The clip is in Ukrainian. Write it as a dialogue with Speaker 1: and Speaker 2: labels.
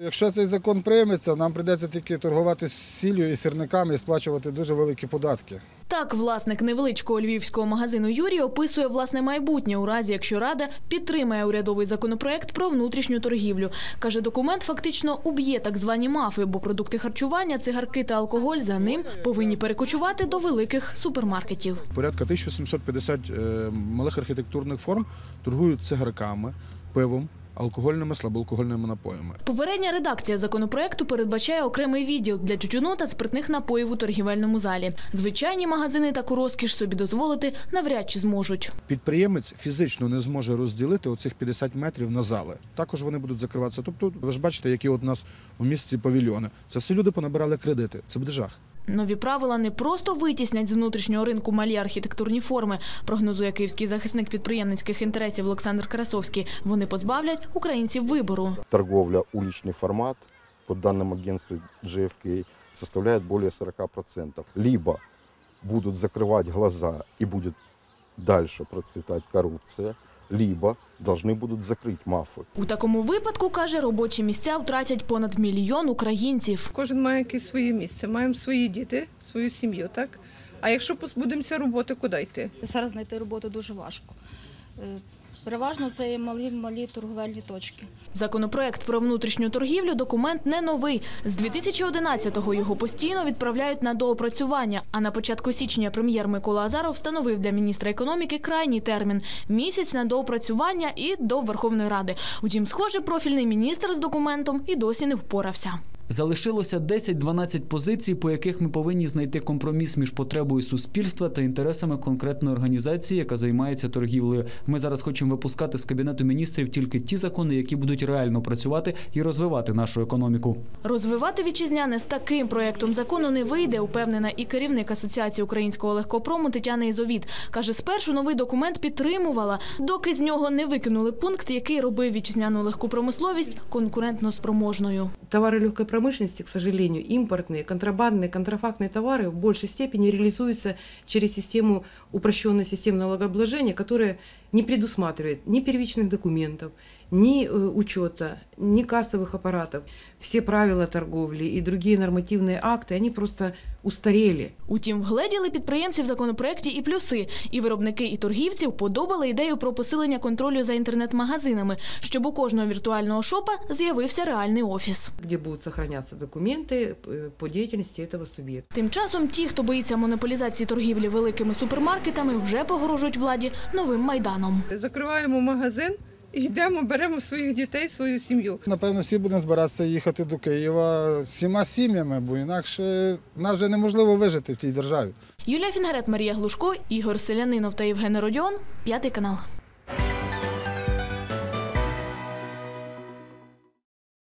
Speaker 1: Якщо цей закон прийметься, нам прийдеться тільки торгувати сіллю і сірниками і сплачувати дуже великі податки.
Speaker 2: Так, власник невеличкого львівського магазину Юрій описує власне майбутнє у разі, якщо рада підтримає урядовий законопроект про внутрішню торгівлю. Каже, документ фактично уб'є так звані мафи, бо продукти харчування, цигарки та алкоголь за ним повинні перекочувати до великих супермаркетів.
Speaker 3: Порядка 1750 е, малих архітектурних форм торгують цигарками, пивом, алкогольними слабоалкогольними напоями.
Speaker 2: Попередня редакція законопроекту передбачає окремий відділ для тютюну та спиртних напоїв у торгівельному залі. Звичайні магазини таку розкіш собі дозволити навряд чи зможуть.
Speaker 3: Підприємець фізично не зможе розділити оцих 50 метрів на зали. Також вони будуть закриватися. Тобто, ви ж бачите, які от у нас у місті павільйони. Це всі люди понабирали кредити. Це буде жах.
Speaker 2: Нові правила не просто витіснять з внутрішнього ринку малі архітектурні форми, прогнозує київський захисник підприємницьких інтересів Олександр Красовський. Вони позбавлять українців вибору.
Speaker 4: торговля уличный формат, по данным агентства GFK, составляет более 40%. Либо будут закрывать глаза и будет дальше процветать коррупция, либо должны будут закрыть мафы.
Speaker 2: У такому випадку каже, робочі місця втратять понад мільйон українців.
Speaker 5: Кожен має якесь своє місце. Маємо свої діти, свою сім'ю, так? А якщо позбудемося роботи, куди йти?
Speaker 6: Зараз знайти роботу дуже важко. Е, Переважно це є малі малі торговельні точки.
Speaker 2: Законопроект про внутрішню торгівлю документ не новий. З 2011-го його постійно відправляють на доопрацювання. А на початку січня прем'єр Микола Азаров встановив для міністра економіки крайній термін місяць на доопрацювання і до Верховної Ради. Утім, схоже, профільний міністр з документом і досі не впорався.
Speaker 7: Залишилося 10-12 позицій, по яких ми повинні знайти компроміс між потребою суспільства та інтересами конкретної організації, яка займається торгівлею. Ми зараз хочемо випускати з кабінету міністрів тільки ті закони, які будуть реально працювати і розвивати нашу економіку.
Speaker 2: Розвивати вітчизняне з таким проєктом закону не вийде, упевнена і керівник Асоціації українського легкопрому Тетяна Ізовіт. Каже, спершу новий документ підтримувала, доки з нього не викинули пункт, який робив вітчизняну легку промисловість конкурентно спроможною.
Speaker 8: Товары легкой промышленности, к сожалению, импортные, контрабандные, контрафактные товары в большей степени реализуются через систему, упрощенной системы налогообложения, которая не предусматривает ни первичных документов, ни э, учета, ни кассовых аппаратов. Все правила торговли и другие нормативные акты, они просто устарели.
Speaker 2: Утім, вгледіли підприємці в законопроекті і плюси. І виробники, і торгівці вподобали ідею про посилення контролю за інтернет-магазинами, щоб у кожного віртуального шопа з'явився реальний офіс.
Speaker 8: где будут сохраняться документы э, по деятельности этого субъекта.
Speaker 2: Тим часом ті, хто боїться монополізації торгівлі великими супермаркетами, вже погрожують владі новим майданом.
Speaker 5: Закриваємо магазин і йдемо, беремо своїх дітей, свою сім'ю.
Speaker 1: Напевно, всі будемо збиратися їхати до Києва всіма сім'ями, бо інакше нас вже неможливо вижити в цій державі.
Speaker 2: Юлія Фінгарет, Марія Глушко, Ігор Селянинов та Євген Родіон. П'ятий канал.